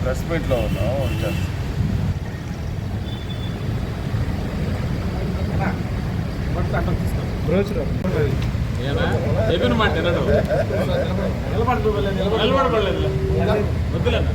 Press మీట్లో ఉన్నాం వచ్చాను నిలబడలేదు నిలబడలేదు వద్దులేనా?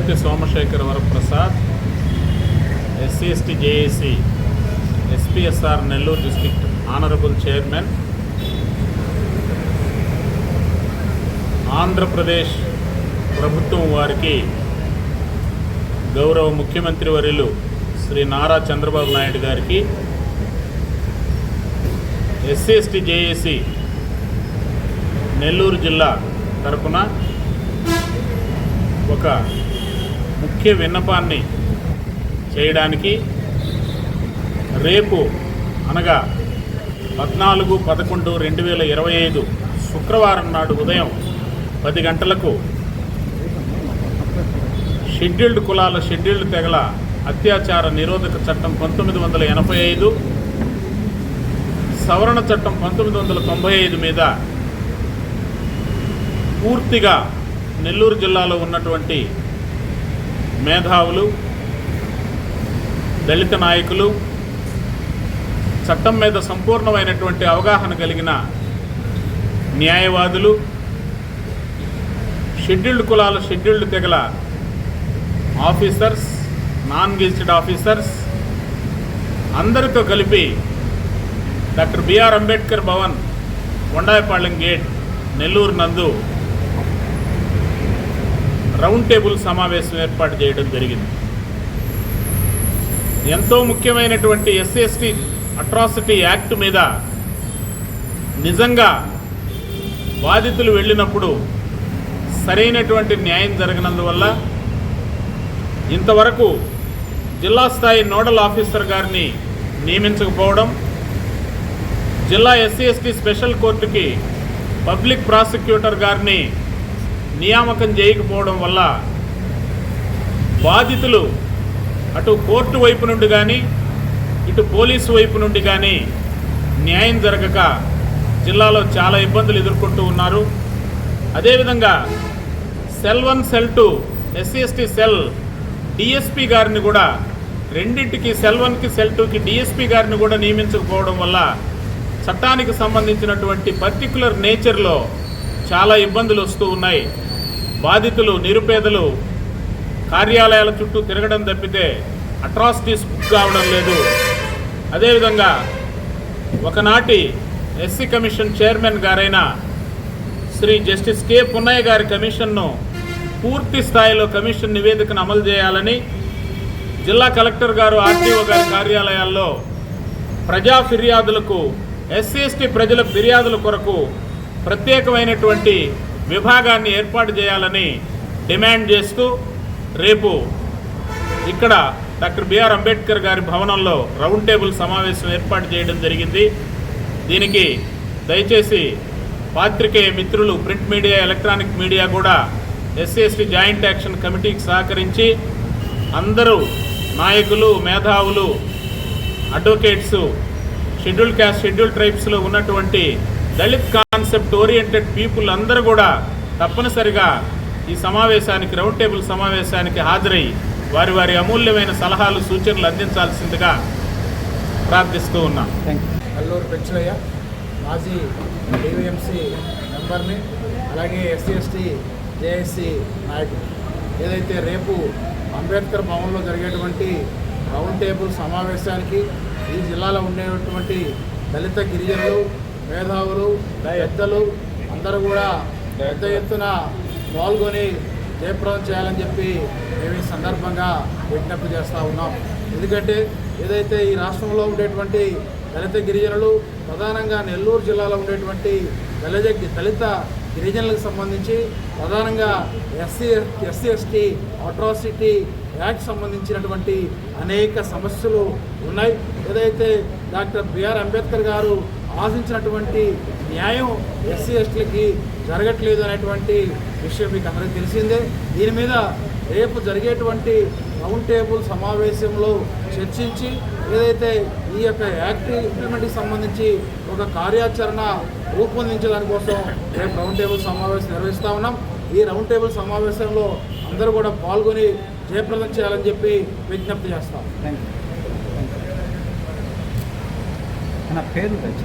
Jyothi Somasekhar Varaprasad SC ST JAC SPSR Nellore district honourable chairman Andhra Pradesh ప్రభుత్వం వారికి గౌరవ ముఖ్యమంత్రి వర్యులు శ్రీ నారా చంద్రబాబు నాయుడు గారికి ఎస్సీ ఎస్టీ జేఏసీ నెల్లూరు జిల్లా తరపున ఒక ముఖ్య విన్నపాన్ని చేయడానికి రేపు అనగా పద్నాలుగు పదకొండు రెండు వేల ఇరవై ఐదు శుక్రవారం నాడు ఉదయం పది గంటలకు షెడ్యూల్డ్ కులాల షెడ్యూల్డ్ తెగల అత్యాచార నిరోధక చట్టం పంతొమ్మిది వందల ఎనభై ఐదు సవరణ చట్టం పంతొమ్మిది వందల తొంభై ఐదు మీద పూర్తిగా నెల్లూరు జిల్లాలో ఉన్నటువంటి మేధావులు దళిత నాయకులు చట్టం మీద సంపూర్ణమైనటువంటి అవగాహన కలిగిన న్యాయవాదులు షెడ్యూల్డ్ కులాల షెడ్యూల్డ్ తెగల ఆఫీసర్స్ నాన్ గెజిటెడ్ ఆఫీసర్స్ అందరితో కలిపి doctor BR Ambedkar Bhavan Kondayapalem gate Nellore నందు రౌండ్ టేబుల్ సమావేశం ఏర్పాటు చేయడం జరిగింది. ఎంతో ముఖ్యమైనటువంటి ఎస్సీఎస్టీ అట్రాసిటీ యాక్ట్ మీద నిజంగా బాధితులు వెళ్ళినప్పుడు సరైనటువంటి న్యాయం జరగనందువల్ల ఇంతవరకు జిల్లా స్థాయి నోడల్ ఆఫీసర్ గారిని నియమించకపోవడం జిల్లా ఎస్సీ ఎస్టీ స్పెషల్ కోర్టుకి పబ్లిక్ ప్రాసిక్యూటర్ గారిని నియామకం చేయకపోవడం వల్ల బాధితులు అటు కోర్టు వైపు నుండి కానీ ఇటు పోలీసు వైపు నుండి కానీ న్యాయం జరగక జిల్లాలో చాలా ఇబ్బందులు ఎదుర్కొంటూ ఉన్నారు. అదేవిధంగా cell one cell two SC ST cell DSP గారిని కూడా రెండింటికి సెల్ వన్కి సెల్ టూకి డిఎస్పి గారిని కూడా నియమించకపోవడం వల్ల చట్టానికి సంబంధించినటువంటి పర్టికులర్ నేచర్లో చాలా ఇబ్బందులు వస్తూ ఉన్నాయి. బాధితులు నిరుపేదలు కార్యాలయాల చుట్టూ తిరగడం తప్పితే అట్రాసిటీస్ బుక్ కావడం లేదు. అదేవిధంగా ఒకనాటి ఎస్సీ కమిషన్ చైర్మన్ గారైన శ్రీ జస్టిస్ కె. పున్నయ్య గారి కమిషన్ను పూర్తి స్థాయిలో కమిషన్ నివేదికను అమలు చేయాలని జిల్లా కలెక్టర్ గారు ఆర్టీఓ గారి కార్యాలయాల్లో ప్రజా ఫిర్యాదులకు ఎస్సీ ఎస్టీ ప్రజల ఫిర్యాదుల కొరకు ప్రత్యేకమైనటువంటి విభాగాన్ని ఏర్పాటు చేయాలని డిమాండ్ చేస్తూ రేపు ఇక్కడ డాక్టర్ బిఆర్ అంబేద్కర్ గారి భవనంలో రౌండ్ టేబుల్ సమావేశం ఏర్పాటు చేయడం జరిగింది. దీనికి దయచేసి పాత్రికేయ మిత్రులు ప్రింట్ మీడియా ఎలక్ట్రానిక్ మీడియా కూడా ఎస్సీఎస్టీ జాయింట్ యాక్షన్ కమిటీకి సహకరించి అందరూ నాయకులు మేధావులు అడ్వకేట్సు షెడ్యూల్ క్యాస్ట్ షెడ్యూల్ ట్రైబ్స్లో ఉన్నటువంటి దళిత్ కాన్సెప్ట్ ఓరియంటెడ్ పీపుల్ అందరూ కూడా తప్పనిసరిగా ఈ సమావేశానికి రౌండ్ టేబుల్ సమావేశానికి హాజరై వారి వారి అమూల్యమైన సలహాలు సూచనలు అందించాల్సిందిగా ప్రార్థిస్తూ ఉన్నాం. అల్లూరు పెంచలయ్య మాజీ డివిఎంసి మెంబర్ని అలాగే ఎస్సీ ఎస్టీ జేఎస్సీ నాయకుడు ఏదైతే రేపు అంబేద్కర్ భవన్లో జరిగేటువంటి రౌండ్ టేబుల్ సమావేశానికి ఈ జిల్లాలో ఉండేటువంటి దళిత గిరిజనులు మేధావులు పెద్దలు అందరూ కూడా పెద్ద ఎత్తున పాల్గొని జయప్రదం చేయాలని చెప్పి మేము ఈ సందర్భంగా విజ్ఞప్తి చేస్తూ ఉన్నాం. ఎందుకంటే ఏదైతే ఈ రాష్ట్రంలో ఉండేటువంటి దళిత గిరిజనులు ప్రధానంగా నెల్లూరు జిల్లాలో ఉండేటువంటి దళిత దళిత గిరిజనులకు సంబంధించి ప్రధానంగా SC SC ST atrocity act సంబంధించినటువంటి అనేక సమస్యలు ఉన్నాయి. ఏదైతే డాక్టర్ బిఆర్ అంబేద్కర్ గారు ఆశించినటువంటి న్యాయం ఎస్సీ ఎస్టీలకి జరగట్లేదు అనేటువంటి విషయం మీకు అందరికీ తెలిసిందే. దీని మీద రేపు జరిగేటువంటి రౌండ్ టేబుల్ సమావేశంలో చర్చించి ఏదైతే ఈ యొక్క యాక్ట్ ఇంప్లిమెంట్కి సంబంధించి ఒక కార్యాచరణ రూపొందించడానికి కోసం రేపు రౌండ్ టేబుల్ సమావేశం నిర్వహిస్తూ ఉన్నాం. ఈ రౌండ్ టేబుల్ సమావేశంలో అందరూ కూడా పాల్గొని జయప్రదం చేయాలని చెప్పి విజ్ఞప్తి చేస్తాం. థ్యాంక్ యూ తెచ్చారు పేరు ఉన్నాయి.